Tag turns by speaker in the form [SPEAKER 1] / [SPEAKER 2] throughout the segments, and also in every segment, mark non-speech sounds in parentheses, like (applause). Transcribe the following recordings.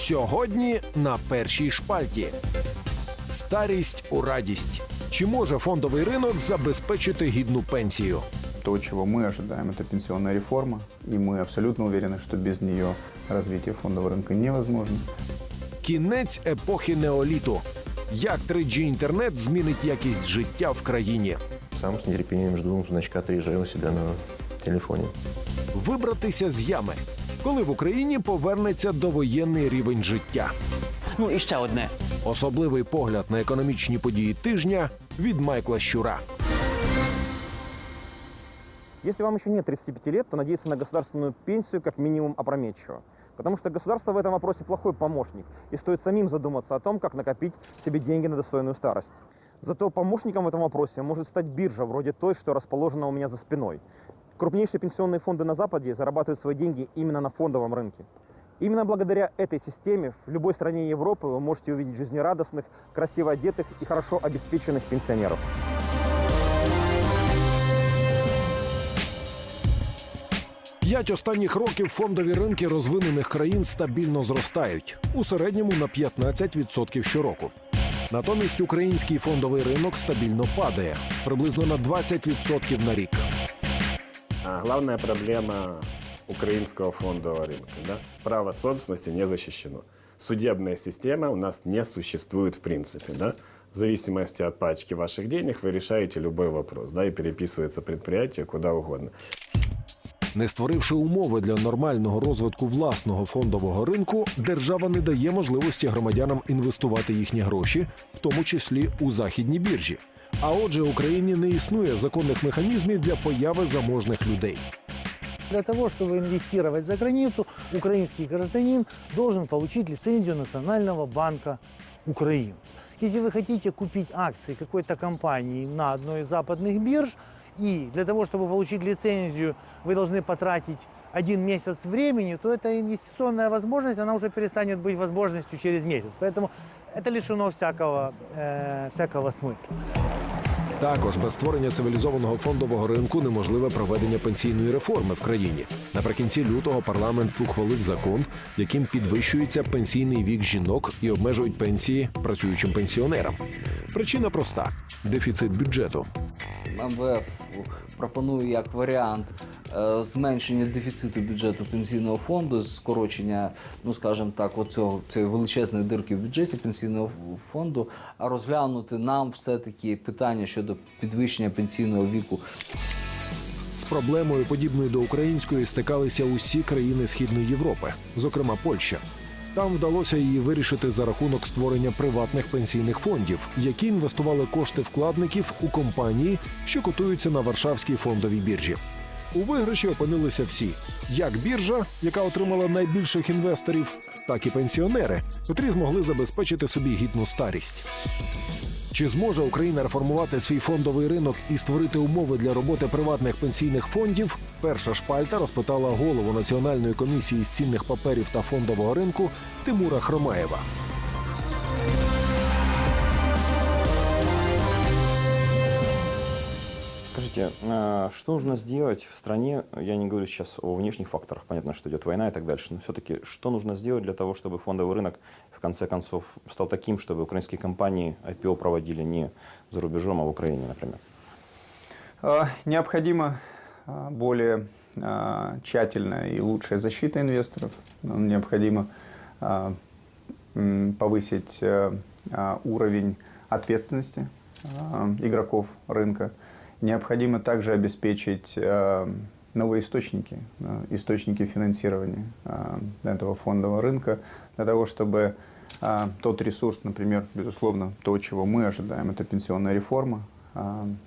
[SPEAKER 1] Сьогодні на першій шпальті. Старість у радість. Чи може фондовий ринок забезпечити гідну пенсію?
[SPEAKER 2] То, чего мы ожидаем, это пенсионная реформа, и мы абсолютно уверены, что без нее развитие фондового рынка невозможно.
[SPEAKER 1] Кінець епохи неоліту. Як 3G інтернет змінить якість життя в країні?
[SPEAKER 3] Сам с нетерпением жду значка 3G у себя на телефоне.
[SPEAKER 1] Вибратися з ями. коли в Україні повернеться довоєнний рівень життя.
[SPEAKER 4] Ну і ще одне.
[SPEAKER 1] Особливий погляд на економічні події тижня від Майкла Щура.
[SPEAKER 5] Если вам еще нет 35 лет, то надеяться на государственную пенсию как минимум опрометчиво. Потому что государство в этом вопросе плохой помощник, и стоит самим задуматься о том, как накопить себе деньги на достойную старость. Зато помощником в этом вопросе может стать биржа, вроде той, что расположена у меня за спиной. Крупнейшие пенсионные фонды на Западе зарабатывают свои деньги именно на фондовом рынке. Именно благодаря этой системе в любой стране Европы вы можете увидеть жизнерадостных, красиво одетых и хорошо обеспеченных пенсионеров.
[SPEAKER 1] П'ять останніх років фондові ринки розвинених країн стабільно зростають у середньому на 15% щороку. Натомість український фондовий ринок стабільно падає приблизно на 20% на рік.
[SPEAKER 6] А главная проблема украинского фондового рынка. Да? Право собственности не защищено. Судебная система у нас не существует в принципе. Да? В зависимости от пачки ваших денег вы решаете любой вопрос. Да? И переписывается предприятие куда угодно.
[SPEAKER 1] Не створивши умови для нормального розвитку власного фондового ринку, держава не дає можливості громадянам інвестувати їхні гроші, в тому числі у західні біржі. А отже, Україні не існує законних механізмів для появи заможних людей.
[SPEAKER 7] Для того, чтобы инвестировать за границу, украинский гражданин должен получить лицензию Национального банка Украины. Если вы хотите купить акции какой-то компании на одной из западных бирж, и для того, чтобы получить лицензию, вы должны потратить один месяц времени, то эта инвестиционная возможность, она уже перестанет быть возможностью через месяц. Поэтому это лишено всякого, э, всякого смысла.
[SPEAKER 1] Також без створення цивілізованого фондового ринку неможливе проведення пенсійної реформи в країні. Наприкінці лютого парламент ухвалив закон, яким підвищується пенсійний вік жінок і обмежують пенсії працюючим пенсіонерам. Причина проста: дефіцит бюджету.
[SPEAKER 8] МВФ пропонує як варіант е, зменшення дефіциту бюджету пенсійного фонду, скорочення, ну скажімо так, оцього цієї величезної дирки в бюджеті пенсійного фонду, а розглянути нам все-таки питання щодо підвищення пенсійного віку
[SPEAKER 1] З проблемою, подібною до української, стикалися усі країни Східної Європи, зокрема Польща. Там вдалося її вирішити за рахунок створення приватних пенсійних фондів, які інвестували кошти вкладників у компанії, що котуються на Варшавській фондовій біржі. У виграші опинилися всі: як біржа, яка отримала найбільших інвесторів, так і пенсіонери, котрі змогли забезпечити собі гідну старість. Чи зможе Україна реформувати свій фондовий ринок і створити умови для роботи приватних пенсійних фондів? Перша шпальта розпитала голову Національної комісії з цінних паперів та фондового ринку Тимура Хромаєва.
[SPEAKER 9] Скажите, а что нужно сделать в стране, я не говорю сейчас о внешних факторах, понятно, что идет война и так дальше, но все-таки что нужно сделать для того, чтобы фондовый рынок в конце концов стал таким, чтобы украинские компании IPO проводили не за рубежом, а в Украине, например?
[SPEAKER 2] А, Необходима а, более тщательная и лучшая защита инвесторов. Нам Необходимо а, м, повысить а, уровень ответственности игроков рынка. Необходимо также обеспечить а, новые источники, а, источники финансирования а, этого фондового рынка, для того, чтобы а, тот ресурс, например, безусловно, то, чего мы ожидаем, это пенсионная реформа,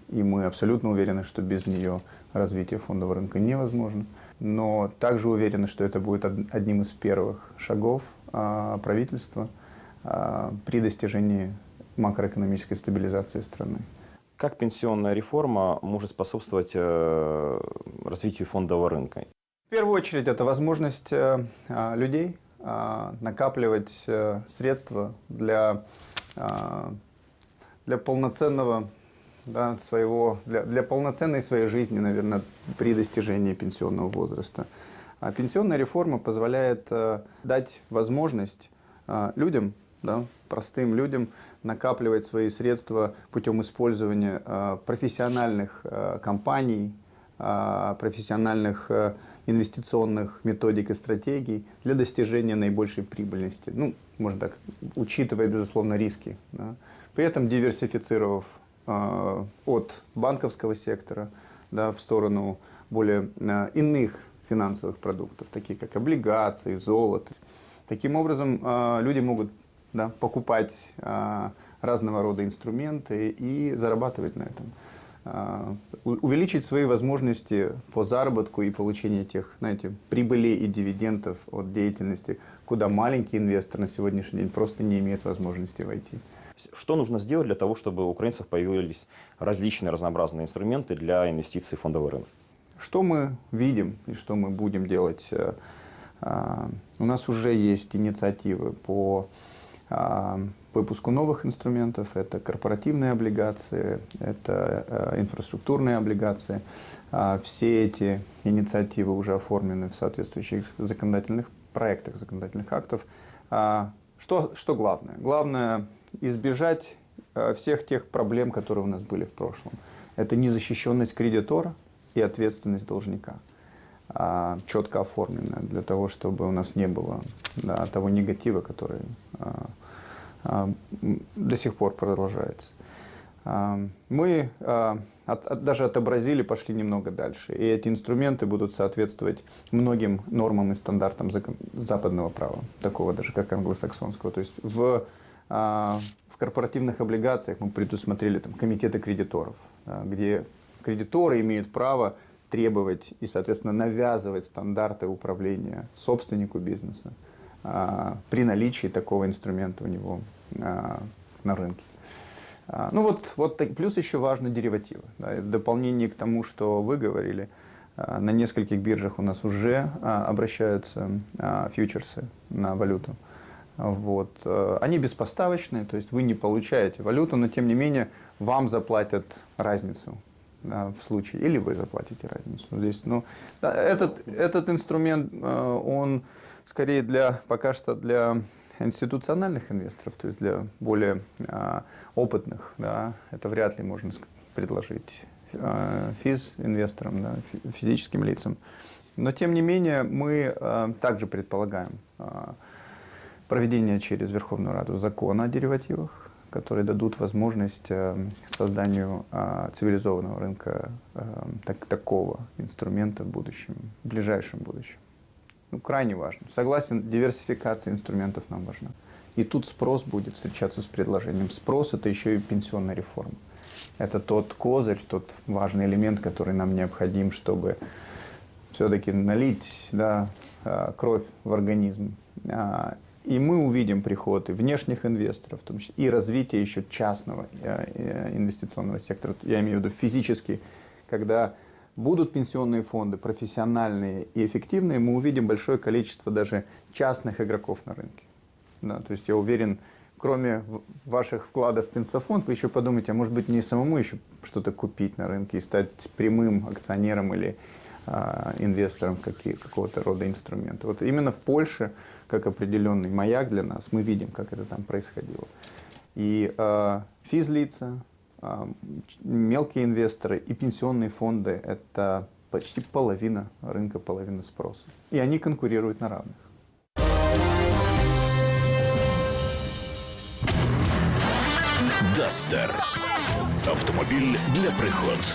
[SPEAKER 2] и мы абсолютно уверены, что без нее развитие фондового рынка невозможно. Но также уверены, что это будет од- одним из первых шагов правительства при достижении макроэкономической стабилизации страны.
[SPEAKER 9] Как пенсионная реформа может способствовать э, развитию фондового рынка?
[SPEAKER 2] В первую очередь это возможность э, а, людей а, накапливать э, средства для, а, для полноценного да, своего, для, для полноценной своей жизни, наверное, при достижении пенсионного возраста. А пенсионная реформа позволяет дать возможность людям, да, простым людям накапливать свои средства путем использования а, профессиональных а, компаний, а, профессиональных а, инвестиционных методик и стратегий для достижения наибольшей прибыльности. Ну, можно так, учитывая, безусловно, риски. да. При этом диверсифицировав а, от банковского сектора да, в сторону более а, иных финансовых продуктов, такие как облигации, золото. Таким образом, а, люди могут да, покупать а, разного рода инструменты и зарабатывать на этом. А, Увеличить свои возможности по заработку и получению тех, знаете, прибылей и дивидендов от деятельности, куда маленький инвестор на сегодняшний день просто не имеет возможности войти.
[SPEAKER 9] Что нужно сделать для того, чтобы у украинцев появились различные разнообразные инструменты для инвестиций в фондовый рынок?
[SPEAKER 2] Что мы видим и что мы будем делать? Э, а, У нас уже есть инициативы по выпуску новых инструментов. Это корпоративные облигации, это э, инфраструктурные облигации. А, Все эти инициативы уже оформлены в соответствующих законодательных проектах, законодательных актов. А, Что, что главное? Главное избежать всех тех проблем, которые у нас были в прошлом. Это незащищенность кредитора и ответственность должника а, четко оформленная для того, чтобы у нас не было да, того негатива, который а, а, до сих пор продолжается. А, Мы а, от- от- даже отобразили, пошли немного дальше. И эти инструменты будут соответствовать многим нормам и стандартам западного права, такого даже как англосаксонского. То есть в, а, в корпоративных облигациях мы предусмотрели там, комитеты кредиторов, где кредиторы имеют право требовать и, соответственно, навязывать стандарты управления собственнику бизнеса а, при наличии такого инструмента у него а, на рынке. А, Ну вот, вот плюс еще важны деривативы. да, в дополнение к тому, что вы говорили, а, на нескольких биржах у нас уже а, обращаются а, фьючерсы на валюту. Вот. Они беспоставочные, то есть вы не получаете валюту, но тем не менее вам заплатят разницу в случае, или вы заплатите разницу. Здесь, ну, да, этот, этот инструмент, э, он скорее для, пока что для институциональных инвесторов, то есть для более а, опытных, да, это вряд ли можно предложить а, физ-инвесторам, да, фи- физическим лицам. Но тем не менее мы а, также предполагаем а, проведение через Верховную Раду закона о деривативах, которые дадут возможность э, созданию э, цивилизованного рынка э, так- такого инструмента в будущем, в ближайшем будущем. Ну, крайне важно. Согласен, диверсификация инструментов нам важна. И тут спрос будет встречаться с предложением. Спрос – это еще и пенсионная реформа. Это тот козырь, тот важный элемент, который нам необходим, чтобы все-таки налить да, а, кровь в организм. И мы увидим приход и внешних инвесторов, в том числе и развитие еще частного э, э, инвестиционного сектора. Я имею в виду физически, когда будут пенсионные фонды профессиональные и эффективные, мы увидим большое количество даже частных игроков на рынке. Да, то есть я уверен, кроме ваших вкладов в пенсофонд, вы еще подумаете, а может быть не самому еще что-то купить на рынке и стать прямым акционером или а, инвестором какие, какого-то рода инструмента. Вот именно в Польше, как определенный маяк для нас, мы видим, как это там происходило. И а, физлица, а, ч- мелкие инвесторы и пенсионные фонды – это почти половина рынка, половина спроса. И они конкурируют на равных.
[SPEAKER 4] Дастер. Автомобіль для пригод.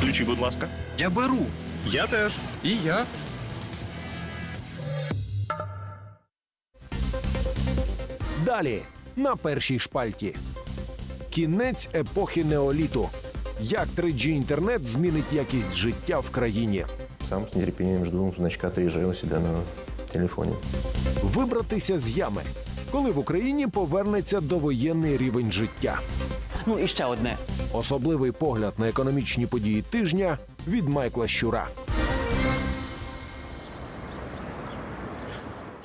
[SPEAKER 10] Ключі, будь ласка.
[SPEAKER 11] Я беру.
[SPEAKER 10] Я теж.
[SPEAKER 11] І я.
[SPEAKER 1] Далі на першій шпальті. Кінець епохи неоліту. Як 3G інтернет змінить якість життя в країні?
[SPEAKER 3] Сам с нетерпением жду значка 3G у себя на телефоне.
[SPEAKER 1] Вибратися з ями, коли в Україні повернеться довоєнний рівень життя.
[SPEAKER 11] Ну і ще одне.
[SPEAKER 1] Особливий погляд на економічні події тижня від Майкла Щура.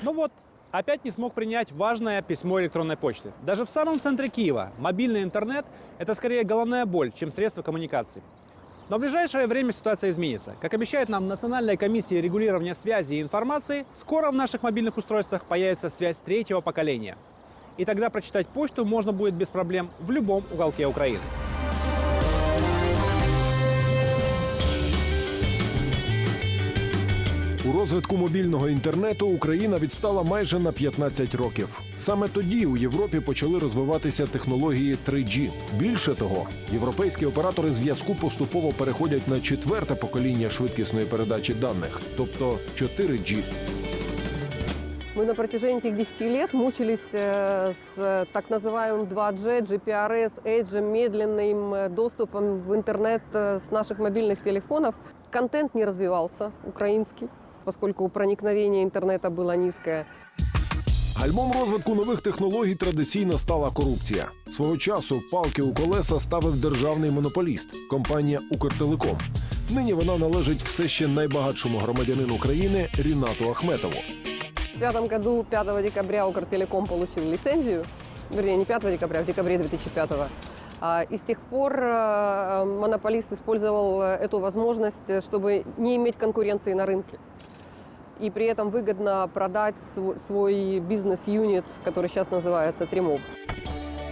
[SPEAKER 12] Ну вот, опять не смог принять важное письмо электронной почты. Даже в самом центре Киева мобильный интернет – это скорее головная боль, чем средство коммуникации. Но в ближайшее время ситуация изменится. Как обещает нам Национальная комиссия регулирования связи и информации, скоро в наших мобильных устройствах появится связь третьего поколения. И тогда прочитать почту можно будет без проблем в любом уголке Украины.
[SPEAKER 1] У розвитку мобільного інтернету Україна відстала майже на 15 років. Саме тоді у Європі почали розвиватися технології 3G. Більше того, європейські оператори зв'язку поступово переходять на четверте покоління швидкісної передачі даних, тобто 4G.
[SPEAKER 13] Мы на протяжении этих 10 лет мучились э, с так называемым 2G, GPRS, Edge, медленным э, доступом в интернет э, с наших мобильных телефонов. Контент не развивался, украинский, поскольку проникновение интернета было низкое.
[SPEAKER 1] Гальмом розвитку нових технологій традиційно стала корупція. Свого часу палки у колеса ставив державний монополіст компанія Укртелеком. Нині вона належить все ще найбагатшому громадянину країни Рінату Ахметову.
[SPEAKER 13] В пятом году, 5 декабря, Укртелеком получил лицензию, вернее, не 5 декабря, а в декабре 2005 А, И с тех пор э, монополист использовал э, эту возможность, э, чтобы не иметь конкуренции на рынке. И при этом выгодно продать св- свой бизнес-юнит, который сейчас называется Тримоб.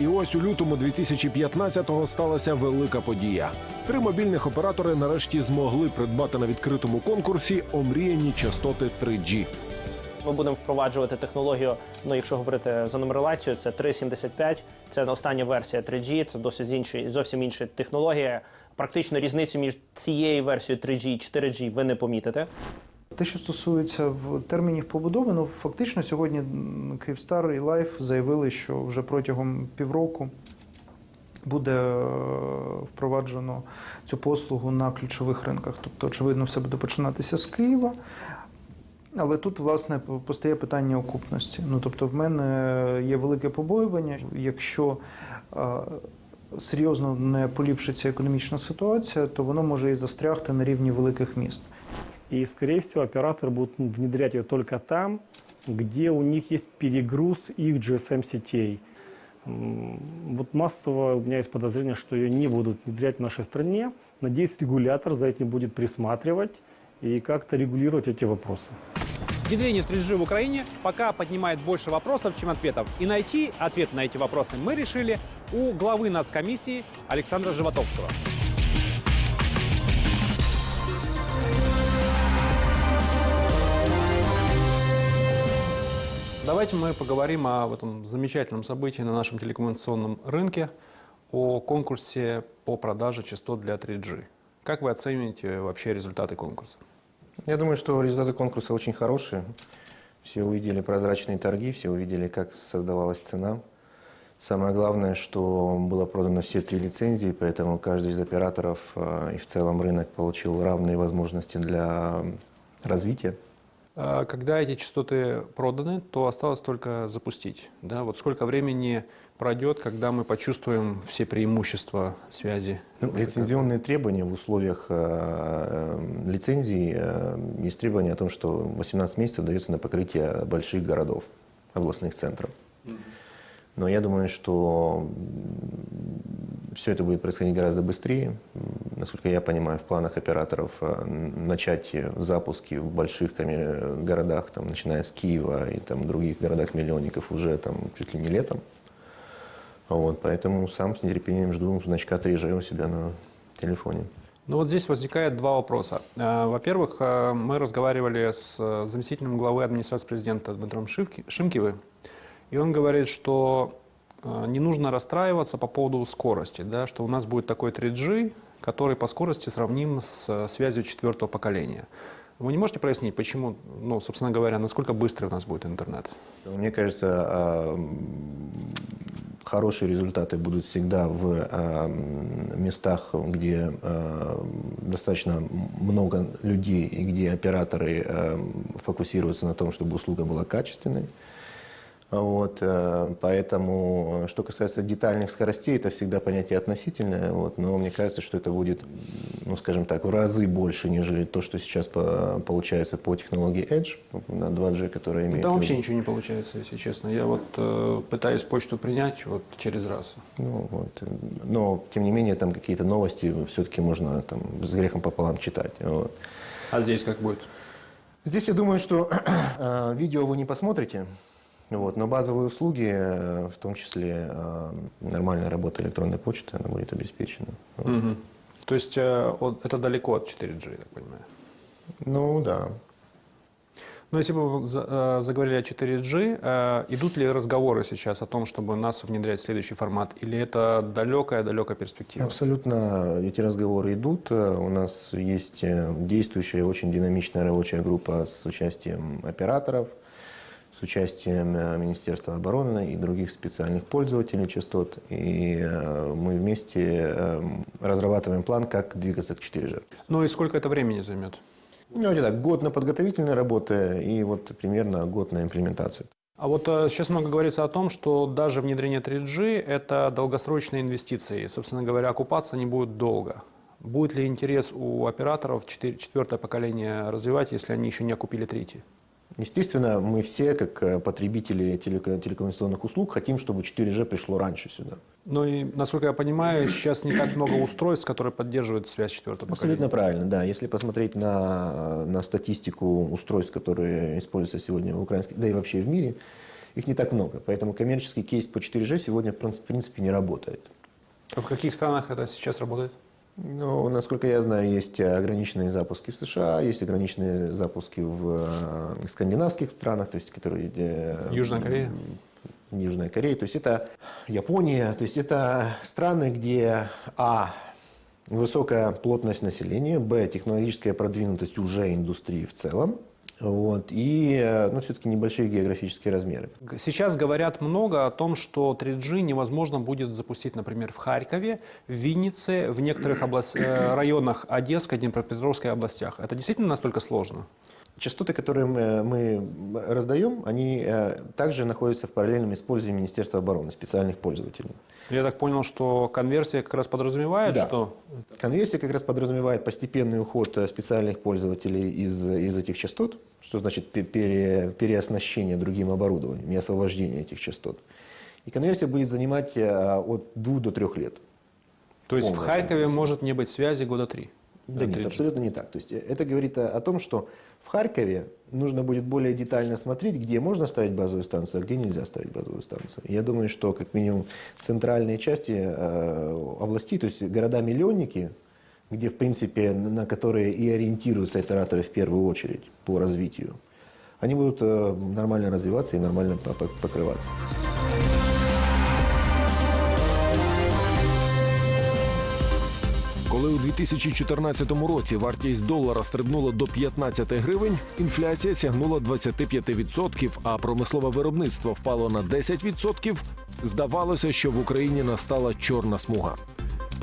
[SPEAKER 1] І ось у лютому 2015-го сталася велика подія. Три мобільних оператори нарешті змогли придбати на відкритому конкурсі омріяні частоти 3G.
[SPEAKER 14] Ми будемо впроваджувати технологію. Ну, якщо говорити за нумерацію, це 3.75, Це остання версія 3G, це досить інші, зовсім інша технологія. Практично різницю між цією версією 3G і 4G ви не помітите.
[SPEAKER 15] Те, що стосується в термінів побудови, ну фактично сьогодні Київстар і Лайф заявили, що вже протягом півроку буде е, впроваджено цю послугу на ключових ринках. Тобто, очевидно, все буде починатися з Києва. Але тут, власне, постає питання окупності. Ну, тобто, в мене є велике побоювання, якщо е, серйозно не поліпшиться економічна ситуація, то воно може і застрягти на рівні великих міст.
[SPEAKER 16] И, скорее всего, операторы будут внедрять ее только там, где у них есть перегруз их GSM-сетей. Вот массово у меня есть подозрение, что ее не будут внедрять в нашей стране. Надеюсь, регулятор за этим будет присматривать и как-то регулировать эти вопросы.
[SPEAKER 12] Внедрение 3G в Украине пока поднимает больше вопросов, чем ответов. И найти ответ на эти вопросы мы решили у главы нацкомиссии Александра Животовского. Давайте мы поговорим об этом замечательном событии на нашем телекоммуникационном рынке, о конкурсе по продаже частот для 3G. Как вы оцениваете вообще результаты конкурса?
[SPEAKER 3] Я думаю, что результаты конкурса очень хорошие. Все увидели прозрачные торги, все увидели, как создавалась цена. Самое главное, что было продано все три лицензии, поэтому каждый из операторов э, и в целом рынок получил равные возможности для развития.
[SPEAKER 12] А Когда эти частоты проданы, то осталось только запустить. Да? Вот сколько времени пройдет, когда мы почувствуем все преимущества связи?
[SPEAKER 3] Ну, лицензионные требования в условиях э, э, лицензии э, есть требование о том, что 18 месяцев дается на покрытие больших городов, областных центров. Но я думаю, что все это будет происходить гораздо быстрее. Насколько я понимаю, в планах операторов э, начать запуски в больших коми- городах, там, начиная с Киева и там, других городах-миллионников уже там, чуть ли не летом. Вот, поэтому сам с нетерпением жду значка 3G у себя на телефоне.
[SPEAKER 12] Ну вот здесь возникает два вопроса. Э, Во-первых, э, мы разговаривали с э, заместителем главы администрации президента Шивки- Шимкивым, и он говорит, что э, не нужно расстраиваться по поводу скорости, да, что у нас будет такой 3G, который по скорости сравним с э, связью четвертого поколения. Вы не можете прояснить, почему, ну, собственно говоря, насколько быстрый у нас будет интернет?
[SPEAKER 3] Мне кажется, а, хорошие результаты будут всегда в а, местах, где а, достаточно много людей и где операторы фокусируются на том, чтобы услуга была качественной. Вот, э, поэтому, э, что касается детальных скоростей, это всегда понятие относительное, вот, но мне кажется, что это будет, ну, скажем так, в разы больше, нежели то, что сейчас по- получается по технологии Edge, на 2G, которая имеет...
[SPEAKER 12] Там вообще ничего не получается, если честно. Я вот э, пытаюсь почту принять вот через раз.
[SPEAKER 3] Ну, вот. Но, тем не менее, там какие-то новости все-таки можно там, с грехом пополам читать. Вот.
[SPEAKER 12] А здесь как будет?
[SPEAKER 3] Здесь я думаю, что (clears throat) э, видео вы не посмотрите, вот, но базовые услуги, э, в том числе э, нормальная работа электронной почты, она будет обеспечена.
[SPEAKER 12] Мгм. То есть э, это далеко от 4G, я так понимаю.
[SPEAKER 3] Ну да.
[SPEAKER 12] Но если бы вы за- заговорили о 4G, э, идут ли разговоры сейчас о том, чтобы нас внедрять в следующий формат, или это далекая-далекая перспектива?
[SPEAKER 3] Абсолютно эти разговоры идут. У нас есть действующая очень динамичная рабочая группа с участием операторов, с участием э, Министерства обороны и других специальных пользователей частот. И э, мы вместе э, разрабатываем план, как двигаться к 4G.
[SPEAKER 12] Ну и сколько это времени займет?
[SPEAKER 3] Ну, давайте так, год на подготовительные работы и вот примерно год на имплементацию.
[SPEAKER 12] А вот сейчас много говорится о том, что даже внедрение 3G – это долгосрочные инвестиции. Собственно говоря, окупаться не будет долго. Будет ли интерес у операторов четвертое поколение развивать, если они еще не окупили третье?
[SPEAKER 3] Естественно, мы все, как э, потребители телеко- телекоммуникационных услуг, хотим, чтобы 4G пришло раньше сюда.
[SPEAKER 12] Ну и, насколько я понимаю, сейчас не так много устройств, которые поддерживают связь четвертого поколения.
[SPEAKER 3] Абсолютно правильно, да. Если посмотреть на, на статистику устройств, которые используются сегодня в украинской, да и вообще в мире, их не так много. Поэтому коммерческий кейс по 4G сегодня в принципе не работает.
[SPEAKER 12] А в каких странах это сейчас работает?
[SPEAKER 3] Ну, насколько я знаю, есть ограниченные запуски в США, есть ограниченные запуски в э, скандинавских странах, то есть которые...
[SPEAKER 12] Южная Корея?
[SPEAKER 3] Южная Корея. То есть это Япония, то есть это страны, где А. Высокая плотность населения, Б. Технологическая продвинутость уже индустрии в целом, вот, и э, ну, все-таки небольшие географические размеры.
[SPEAKER 12] Сейчас говорят много о том, что 3G невозможно будет запустить, например, в Харькове, в Виннице, в некоторых област- э, районах Одесской, Днепропетровской областях. Это действительно настолько сложно?
[SPEAKER 3] Частоты, которые мы, мы раздаем, они э, также находятся в параллельном использовании Министерства обороны, специальных пользователей.
[SPEAKER 12] Я так понял, что конверсия как раз подразумевает,
[SPEAKER 3] Да.
[SPEAKER 12] что...
[SPEAKER 3] Конверсия как раз подразумевает постепенный уход э, специальных пользователей из, из этих частот, что значит пе- пере- переоснащение другим оборудованием и освобождение этих частот. И конверсия будет занимать э, от двух до трех лет.
[SPEAKER 12] То есть в
[SPEAKER 3] Полная
[SPEAKER 12] Харькове
[SPEAKER 3] конверсия.
[SPEAKER 12] может не быть связи года три?
[SPEAKER 3] Да нет,
[SPEAKER 12] 3G.
[SPEAKER 3] абсолютно не так. То есть это говорит о, о том, что в Харькове нужно будет более детально смотреть, где можно ставить базовую станцию, а где нельзя ставить базовую станцию. Я думаю, что как минимум центральные части э, областей, то есть города-миллионники, где, в принципе, на которые и ориентируются операторы в первую очередь по развитию, они будут э, нормально развиваться и нормально по- по- покрываться.
[SPEAKER 1] Коли у 2014 році вартість долара стрибнула до 15 гривень, інфляція сягнула 25%, а промислове виробництво впало на 10%, здавалося, що в Україні настала чорна смуга.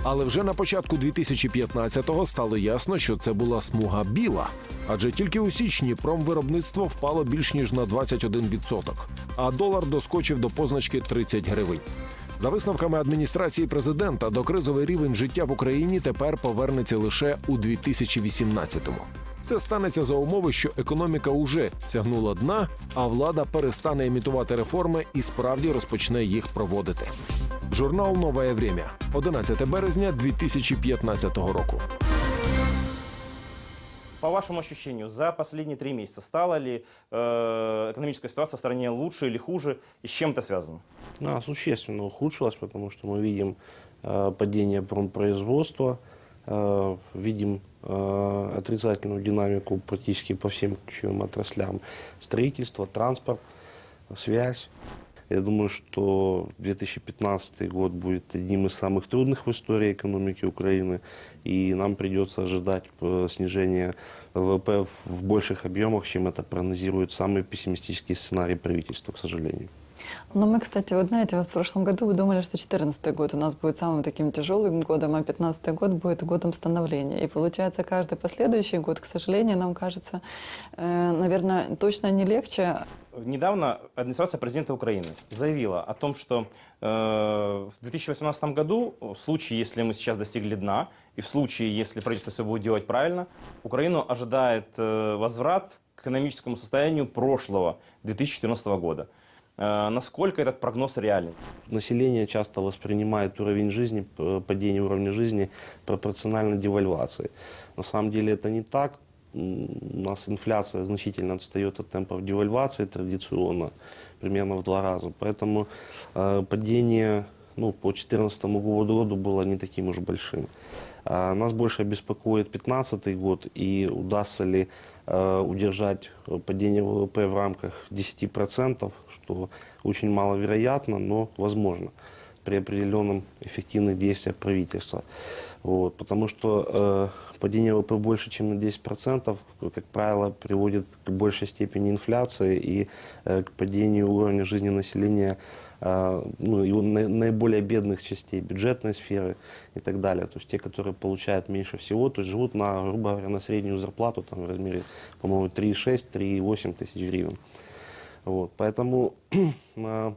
[SPEAKER 1] Але вже на початку 2015-го стало ясно, що це була смуга біла. Адже тільки у січні промвиробництво впало більш ніж на 21%, а долар доскочив до позначки 30 гривень. За висновками адміністрації президента, докризовий рівень життя в Україні тепер повернеться лише у 2018-му. Це станеться за умови, що економіка уже сягнула дна, а влада перестане імітувати реформи і справді розпочне їх проводити. Журнал Нове Время, 11 березня 2015 року.
[SPEAKER 17] По вашему ощущению, за последние три месяца стала ли э, экономическая ситуация в стране лучше или хуже, и с чем это связано?
[SPEAKER 18] Она существенно ухудшилась, потому что мы видим э, падение промпроизводства, э, видим э, отрицательную динамику практически по всем ключевым отраслям. Строительство, транспорт, связь. Я думаю, что 2015 год будет одним из самых трудных в истории экономики Украины, и нам придется ожидать э, снижения ВВП в- больших объемах, чем это прогнозирует самый пессимистический сценарий правительства, к сожалению.
[SPEAKER 19] Но мы, кстати, вот знаете, вот в прошлом году вы думали, что 2014 год у нас будет самым таким тяжелым годом, а 2015 год будет годом становления. И получается, каждый последующий год, к сожалению, нам кажется, э, наверное, точно не легче
[SPEAKER 17] Недавно администрация президента Украины заявила о том, что э, в 2018 году, в случае, если мы сейчас достигли дна, и в случае, если правительство все будет делать правильно, Украину ожидает э, возврат к экономическому состоянию прошлого 2014 года. Э, насколько этот прогноз реален?
[SPEAKER 18] Население часто воспринимает уровень жизни, падение уровня жизни пропорционально девальвации. На самом деле это не так. У нас инфляция значительно отстает от темпов девальвации традиционно, примерно в два раза. Поэтому э, падение ну, по 2014 году было не таким уж большим. А Нас больше беспокоит 2015 год и удастся ли э, удержать э, падение ВВП в рамках 10%, что очень маловероятно, но возможно при определенном эффективных действиях правительства. Вот, потому что э, падение ВВП больше, чем на 10%, как правило, приводит к большей степени инфляции и э, к падению уровня жизни населения э, ну, и на- наиболее бедных частей бюджетной сферы и так далее. То есть те, которые получают меньше всего, то есть живут на, грубо говоря, на среднюю зарплату там, в размере, по-моему, 3,6-3,8 тысяч гривен. Вот, поэтому, (clears throat) э,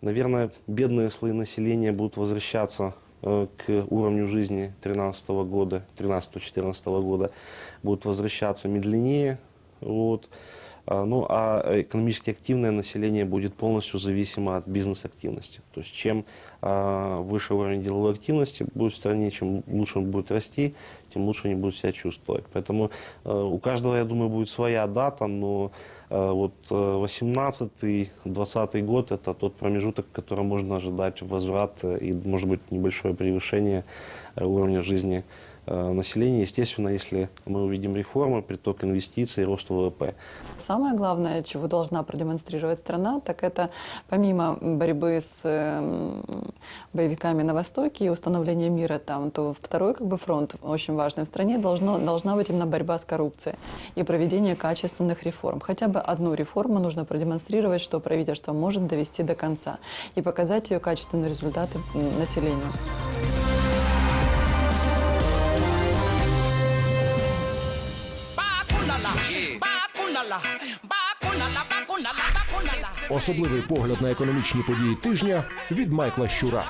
[SPEAKER 18] наверное, бедные слои населения будут возвращаться к уровню жизни 2013 года, 13-14 года, будут возвращаться медленнее. Вот. А, Ну, а экономически активное население будет полностью зависимо от бизнес-активности. То есть чем а, выше уровень деловой активности будет в стране, чем лучше он будет расти, тем лучше они будут себя чувствовать. Поэтому э, у каждого, я думаю, будет своя дата, но э, вот 18-20 год – это тот промежуток, в котором можно ожидать возврат э, и, может быть, небольшое превышение э, уровня жизни э, населения. Естественно, если мы увидим реформы, приток инвестиций, рост ВВП.
[SPEAKER 19] Самое главное, чего должна продемонстрировать страна, так это помимо борьбы с эм, боевиками на Востоке и установления мира там, то второй как бы фронт очень важный в стране должно, должна быть именно борьба с коррупцией и проведение качественных реформ. Хотя бы одну реформу нужно продемонстрировать, что правительство может довести до конца и показать ее качественные результаты населению.
[SPEAKER 1] Особливий погляд на економічні події тижня від Майкла Щура.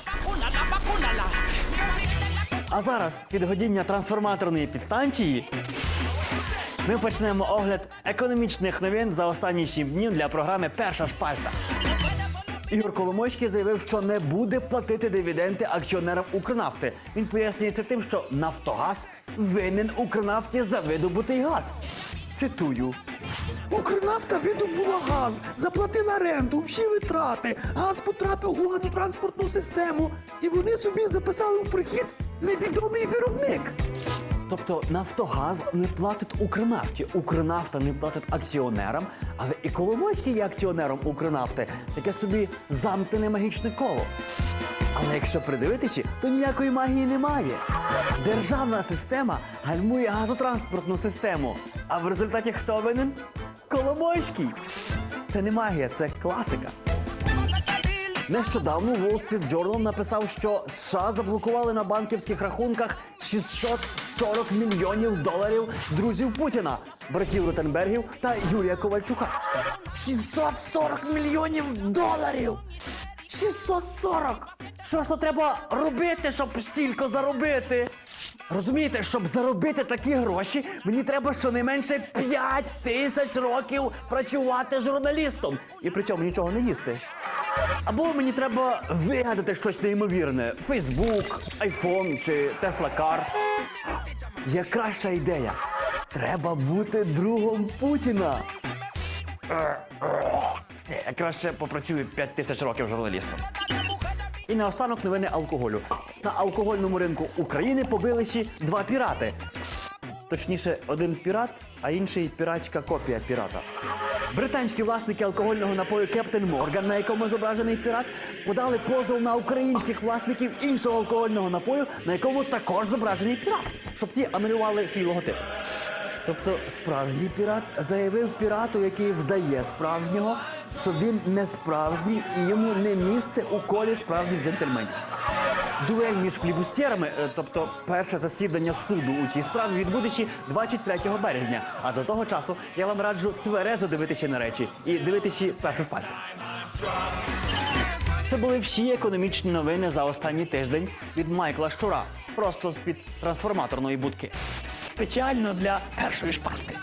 [SPEAKER 11] А зараз підгодіння трансформаторної підстанції. Ми почнемо огляд економічних новин за останні сім днів для програми Перша шпальта. Ігор Коломойський заявив, що не буде платити дивіденди акціонерам Укрнафти. Він пояснює це тим, що Нафтогаз винен Укрнафті за видобутий газ. Цитую.
[SPEAKER 20] Укрнафта видобула газ, заплатила ренту, всі витрати. Газ потрапив у газотранспортну систему, і вони собі записали у прихід невідомий виробник.
[SPEAKER 11] Тобто Нафтогаз не платить Укрнафті, Укрнафта не платить акціонерам, але і Коломойський є акціонером Укрнафти. Таке собі замкнене магічне коло. Але якщо придивитися, то ніякої магії немає. Державна система гальмує газотранспортну систему. А в результаті хто винен? Коломойський. Це не магія, це класика. Нещодавно Wall Street Journal написав, що США заблокували на банківських рахунках 640 мільйонів доларів друзів Путіна, братів Ротенбергів та Юрія Ковальчука. 640 мільйонів доларів! 640! Що ж то треба робити, щоб стільки заробити? Розумієте, щоб заробити такі гроші, мені треба щонайменше 5 тисяч років працювати журналістом і при цьому нічого не їсти. Або мені треба вигадати щось неймовірне: Фейсбук, айфон чи Тесла Кар. Є краща ідея. Треба бути другом Путіна. Я краще попрацюю 5 тисяч років журналістом. І наостанок новини алкоголю. На алкогольному ринку України побилися два пірати. Точніше, один пірат, а інший піратська копія пірата. Британські власники алкогольного напою Кептен Морган, на якому зображений пірат, подали позов на українських власників іншого алкогольного напою, на якому також зображений пірат, щоб ті анулювали свій логотип. Тобто справжній пірат заявив пірату, який вдає справжнього, що він не справжній і йому не місце у колі справжніх джентльменів. Дуель між флібустєрами, е, тобто перше засідання суду у цій справі відбудеться 23 березня. А до того часу я вам раджу тверезо дивитися на речі і дивитися першу шпальту. Це були всі економічні новини за останній тиждень від Майкла Щура, просто з під трансформаторної будки.
[SPEAKER 20] Спеціально для першої шпальти.